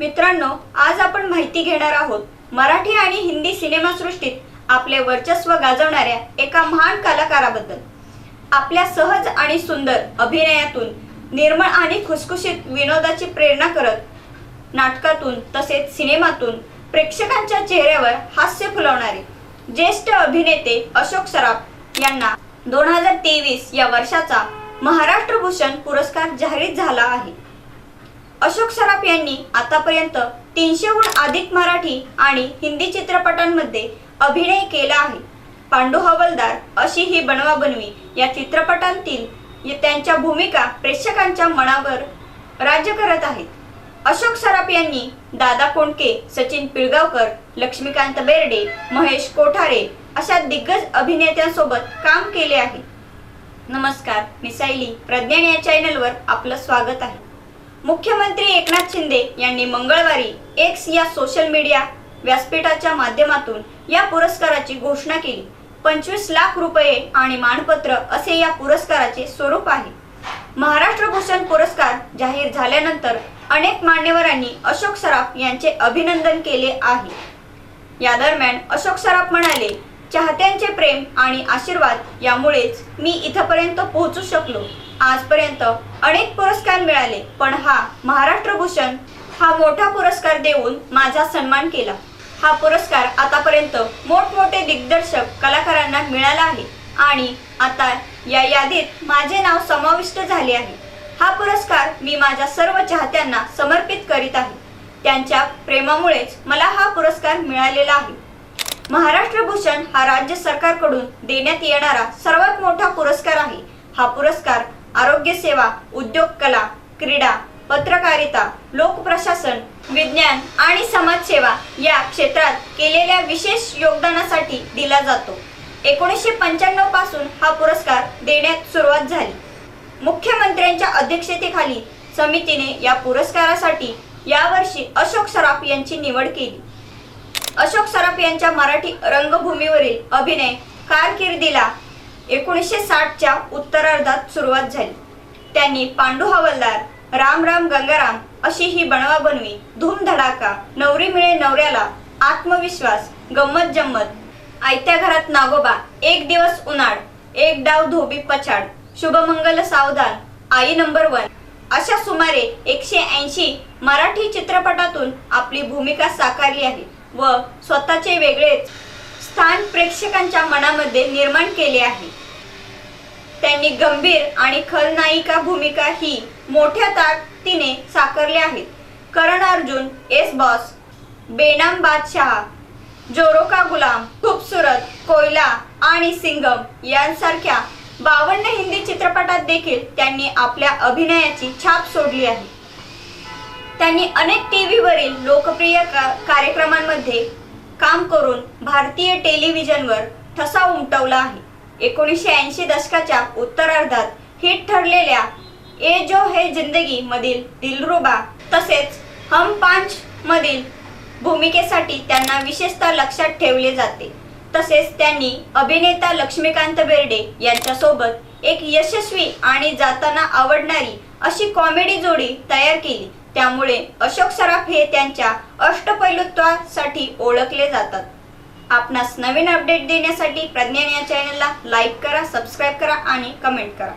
मित्रांनो आज आपण माहिती घेणार आहोत मराठी आणि हिंदी सिनेमासृष्टीत आपले वर्चस्व गाजवणाऱ्या एका महान कलाकाराबद्दल. आपल्या सहज आणि सुंदर अभिनयातून निर्मळ आणि खुसखुशीत विनोदाची प्रेरणा करत नाटकातून तसेच सिनेमातून प्रेक्षकांच्या चेहऱ्यावर हास्य फुलवणारे ज्येष्ठ अभिनेते अशोक सराफ यांना दोन हजार तेवीस या वर्षाचा महाराष्ट्र भूषण पुरस्कार जाहीर झाला आहे. अशोक सराफ यांनी आतापर्यंत तीनशेहून अधिक मराठी आणि हिंदी चित्रपटांमध्ये अभिनय केला आहे. पांडू हवलदार अशी ही बनवा बनवी या चित्रपटांतील त्यांच्या भूमिका प्रेक्षकांच्या मनावर राज्य करत आहेत. अशोक सराफ यांनी दादा कोंडके सचिन पिळगावकर लक्ष्मीकांत बेर्डे महेश कोठारे अशा दिग्गज अभिनेत्यांसोबत काम केले आहे. नमस्कार मी सायली प्रज्ञान या चॅनलवर आपलं स्वागत आहे. मुख्यमंत्री एकनाथ शिंदे यांनी मंगळवारी एक्स या सोशल मीडिया व्यासपीठाच्या माध्यमातून या पुरस्काराची घोषणा केली. पंचवीस लाख रुपये आणि मानपत्र असे या पुरस्काराचे स्वरूप आहे. महाराष्ट्र भूषण पुरस्कार जाहीर झाल्यानंतर अनेक मान्यवरांनी अशोक सराफ यांचे अभिनंदन केले आहे. या दरम्यान अशोक सराफ म्हणाले चाहत्यांचे प्रेम आणि आशीर्वाद यामुळेच मी इथपर्यंत पोहोचू शकलो. आजपर्यंत अनेक पुरस्कार मिळाले पण हा महाराष्ट्र भूषण हा मोठा पुरस्कार देऊन माझा सन्मान केला. हा पुरस्कार आतापर्यंत मोठमोठे दिग्दर्शक कलाकारांना मिळाला आहे आणि आता या यादीत माझे नाव समाविष्ट झाले आहे. हा पुरस्कार मी माझ्या सर्व चाहत्यांना समर्पित करीत आहे. त्यांच्या प्रेमामुळेच मला हा पुरस्कार मिळालेला आहे. महाराष्ट्र भूषण हा राज्य सरकारकडून देण्यात येणारा सर्वात मोठा पुरस्कार आहे. हा पुरस्कार आरोग्य सेवा उद्योग कला क्रीडा पत्रकारिता लोकप्रशासन विज्ञान आणि समाजसेवा या क्षेत्रात केलेल्या विशेष योगदानासाठी दिला जातो. एकोणीसशे पंच्याण्णवपासून हा पुरस्कार देण्यात सुरुवात झाली. मुख्यमंत्र्यांच्या अध्यक्षतेखाली समितीने या पुरस्कारासाठी यावर्षी अशोक सराफ यांची निवड केली. अशोक सराफ यांच्या मराठी रंगभूमीवरील अभिनय कारकिर्दीला एकोणीसशे साठच्या उत्तरार्धात सुरुवात झाली. त्यांनी पांडू हवालदार राम राम गंगाराम अशी ही बनवाबनवी धूम धडाका नवरी मिळे नवऱ्याला आत्मविश्वास गंमत जम्मत आयत्या घरात नागोबा एक दिवस उन्हाळ एक डाव धोबी पछाड शुभमंगल सावधान आई नंबर वन अशा सुमारे एकशे ऐंशी मराठी चित्रपटातून आपली भूमिका साकारली आहे. व स्वतःचे वेगळेच स्थान प्रेक्षकांच्या मनामध्ये निर्माण केले आहे. त्यांनी गंभीर आणि खलनायिका भूमिका ही मोठ्या ताकदीने साकारल्या आहेत. करण अर्जुन एस बॉस बेनाम बादशाह जोरोका गुलाम खूबसूरत कोयला आणि सिंगम यांसारख्या बावन्न हिंदी चित्रपटात देखील त्यांनी आपल्या अभिनयाची छाप सोडली आहे. त्यांनी अनेक टीव्हीवरील लोकप्रिय का- कार्यक्रमांमध्ये काम करून भारतीय टेलिव्हिजनवर ठसा उमटवला आहे. एकोणीसशे ऐंशी दशकाच्या उत्तरार्धात हिट ठरलेल्या ए जो हे जिंदगी मधील दिलरुबा तसेच हम पांच मधील भूमिकेसाठी त्यांना विशेषतः लक्षात ठेवले जाते. तसेच त्यांनी अभिनेता लक्ष्मीकांत बेर्डे यांच्यासोबत एक यशस्वी आणि जाताना आवडणारी अशी कॉमेडी जोडी तयार केली. त्यामुळे अशोक सराफ हे त्यांच्या अष्टपैलुत्वासाठी ओळखले जातात. आपणास नवीन अपडेट देण्यासाठी प्रज्ञान या चॅनलला लाईक करा सबस्क्राईब करा आणि कमेंट करा.